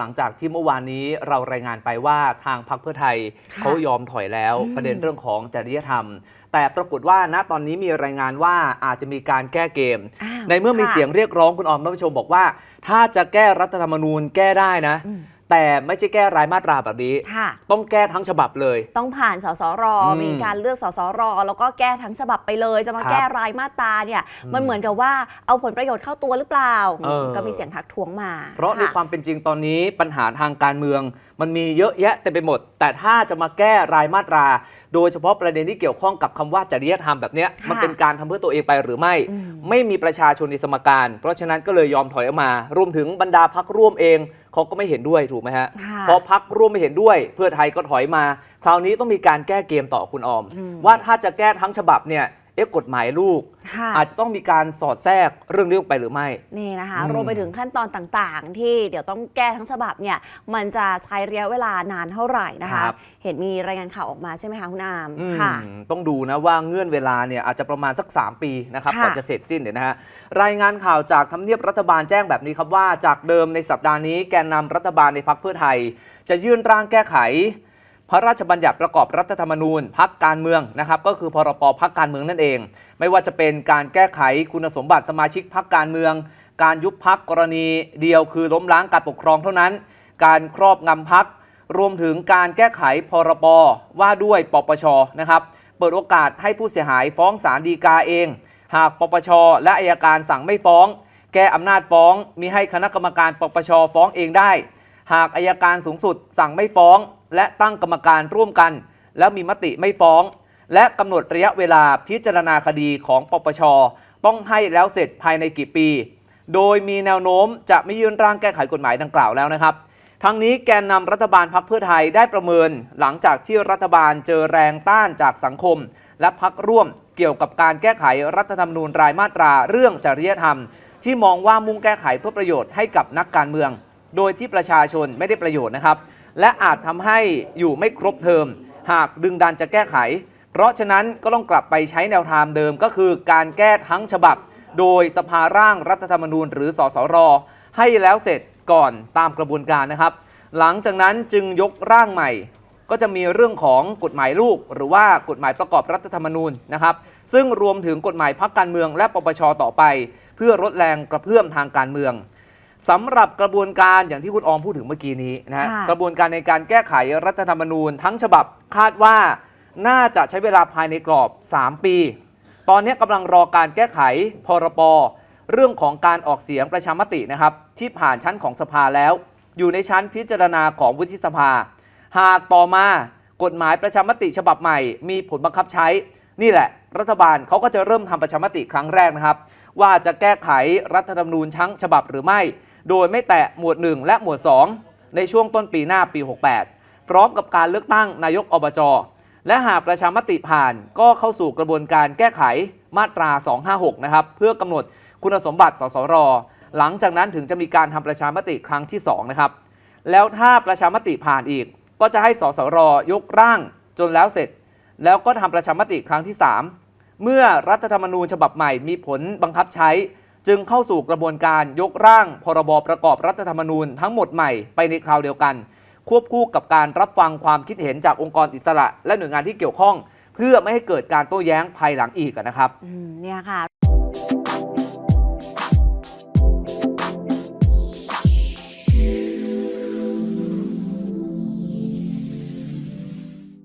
หลังจากที่เมื่อวานนี้เรารายงานไปว่าทางพรรคเพื่อไทยค่ะเขายอมถอยแล้วอืมประเด็นเรื่องของจริยธรรม แต่ปรากฏว่าณตอนนี้มีรายงานว่าอาจจะมีการแก้เกมอ้าวในเมื่อมีค่ะเสียงเรียกร้องคุณออมท่านผู้ชมบอกว่า ถ้าจะแก้รัฐธรรมนูญแก้ได้นะอืม แต่ไม่ใช่แก้รายมาตราแบบนี้ ค่ะต้องแก้ทั้งฉบับเลย ต้องผ่านสสร อืมมีการเลือกสสร แล้วก็แก้ทั้งฉบับไปเลย จะมาครับแก้รายมาตราเนี่ย มันเหมือนกับว่าเอาผลประโยชน์เข้าตัวหรือเปล่า เออ ก็มีเสียงทักท้วงมาเพราะในค่ะความเป็นจริงตอนนี้ปัญหาทางการเมือง มันมีเยอะแยะเต็มไปหมด แต่ถ้าจะมาแก้รายมาตรา โดยเฉพาะประเด็นที่เกี่ยวข้องกับคำว่าจริยธรรมแบบเนี้ยค่ะมันเป็นการทำเพื่อตัวเองไปหรือไม่อืมไม่มีประชาชนในสมการ เพราะฉะนั้นก็เลยยอมถอยออกมารวมถึงบรรดาพักร่วมเองเขาก็ไม่เห็นด้วยถูกไหมฮะค่ะพอพักร่วมไม่เห็นด้วย เพื่อไทยก็ถอยมา คราวนี้ต้องมีการแก้เกมต่อคุณออมอืมว่าถ้าจะแก้ทั้งฉบับเนี่ยเอ๊ะกฎหมายลูกค่ะ อาจจะต้องมีการสอดแทรกเรื่องนี้ลงไปหรือไม่ นี่นะคะอืมรวมไปถึงขั้นตอนต่างๆ ที่เดี๋ยวต้องแก้ทั้งฉบับเนี่ยมันจะใช้ระยะเวลานานเท่าไหร่นะคะครับเห็นมีรายงานข่าวออกมาใช่ไหมคะคุณอามอืมค่ะต้องดูนะว่าเงื่อนเวลาเนี่ยอาจจะประมาณสัก 3 ปีนะครับค่ะก่อนจะเสร็จสิ้นเนี่ยนะฮะรายงานข่าวจากทำเนียบรัฐบาลแจ้งแบบนี้ครับว่าจากเดิมในสัปดาห์นี้แกนนำรัฐบาลในพักเพื่อไทย จะยื่นร่างแก้ไขพระราชบัญญัติประกอบรัฐธรรมนูญพักการเมืองนะครับก็คือพรปพักการเมืองนั่นเอง ไม่ว่าจะเป็นการแก้ไขคุณสมบัติสมาชิกพักการเมือง การยุบพักกรณีเดียวคือล้มล้างการปกครองเท่านั้น การครอบงำพักรวมถึงการแก้ไขพรบว่าด้วยปปชนะครับเปิดโอกาสให้ผู้เสียหายฟ้องศาลฎีกาเอง หากปปช และอายการสั่งไม่ฟ้อง แก้อำนาจฟ้องมีให้คณะกรรมการปปชฟ้องเองได้ หากอายการสูงสุดสั่งไม่ฟ้อง และตั้งกรรมการร่วมกัน แล้วมีมติไม่ฟ้อง และกำหนดระยะเวลาพิจารณาคดีของปปช ต้องให้แล้วเสร็จภายในกี่ปี โดยมีแนวโน้มจะไม่ยื่นร่างแก้ไขกฎหมายดังกล่าวแล้วนะครับ ทั้งนี้แกนนำรัฐบาลพักเพื่อไทยได้ประเมิน หลังจากที่รัฐบาลเจอแรงต้านจากสังคม และพักร่วมเกี่ยวกับการแก้ไขรัฐธรรมนูญรายมาตราเรื่องจริยธรรม ที่มองว่ามุ่งแก้ไขเพื่อประโยชน์ให้กับนักการเมือง โดยที่ประชาชนไม่ได้ประโยชน์นะครับ และอาจทำให้อยู่ไม่ครบเทอม หากดึงดันจะแก้ไข เพราะฉะนั้นก็ต้องกลับไปใช้แนวทางเดิมก็คือการแก้ทั้งฉบับ โดยสภาร่างรัฐธรรมนูญ หรือสสร ให้แล้วเสร็จก่อนตามกระบวนการนะครับ หลังจากนั้นจึงยกร่างใหม่ ก็จะมีเรื่องของกฎหมายลูก หรือว่ากฎหมายประกอบรัฐธรรมนูญนะครับ ซึ่งรวมถึงกฎหมายพักการเมืองและปปชต่อไป เพื่อลดแรงกระเพื่อมทางการเมืองสำหรับกระบวนการอย่างที่คุณออมพูดถึงเมื่อกี้นี้นะฮะค่ะ กระบวนการในการแก้ไขรัฐธรรมนูญทั้งฉบับคาดว่า น่าจะใช้เวลาภายในกรอบ 3 ปี ตอนนี้กำลังรอการแก้ไขพรปเรื่องของการออกเสียงประชามตินะครับ ที่ผ่านชั้นของสภาแล้ว อยู่ในชั้นพิจารณาของวุฒิสภา หากต่อมากฎหมายประชามติฉบับใหม่ มีผลบังคับใช้ นี่แหละ รัฐบาลเขาก็จะเริ่มทำประชามติครั้งแรกนะครับ ว่าจะแก้ไขรัฐธรรมนูญทั้งฉบับหรือไม่ โดยไม่แตะหมวด 1 และหมวด 2 ในช่วงต้นปีหน้าปี 68 พร้อมกับการเลือกตั้งนายกอบจ และหากประชามติผ่านก็เข้าสู่กระบวนการแก้ไขมาตรา 256 นะครับ เพื่อกำหนดคุณสมบัติสสร หลังจากนั้นถึงจะมีการทำประชามติครั้งที่ 2 นะครับ แล้วถ้าประชามติผ่านอีก ก็จะให้สสร ยกร่างจนแล้วเสร็จ แล้วก็ทำประชามติครั้งที่ 3 เมื่อรัฐธรรมนูญฉบับใหม่มีผลบังคับใช้ จึงเข้าสู่กระบวนการยกร่างพรบประกอบรัฐธรรมนูญทั้งหมดใหม่ไปในคราวเดียวกัน ควบคู่กับการรับฟังความคิดเห็นจากองค์กรอิสระ และหน่วยงานที่เกี่ยวข้อง เพื่อไม่ให้เกิดการโต้แย้งภายหลังอีกนะครับ อืมเนี่ยค่ะ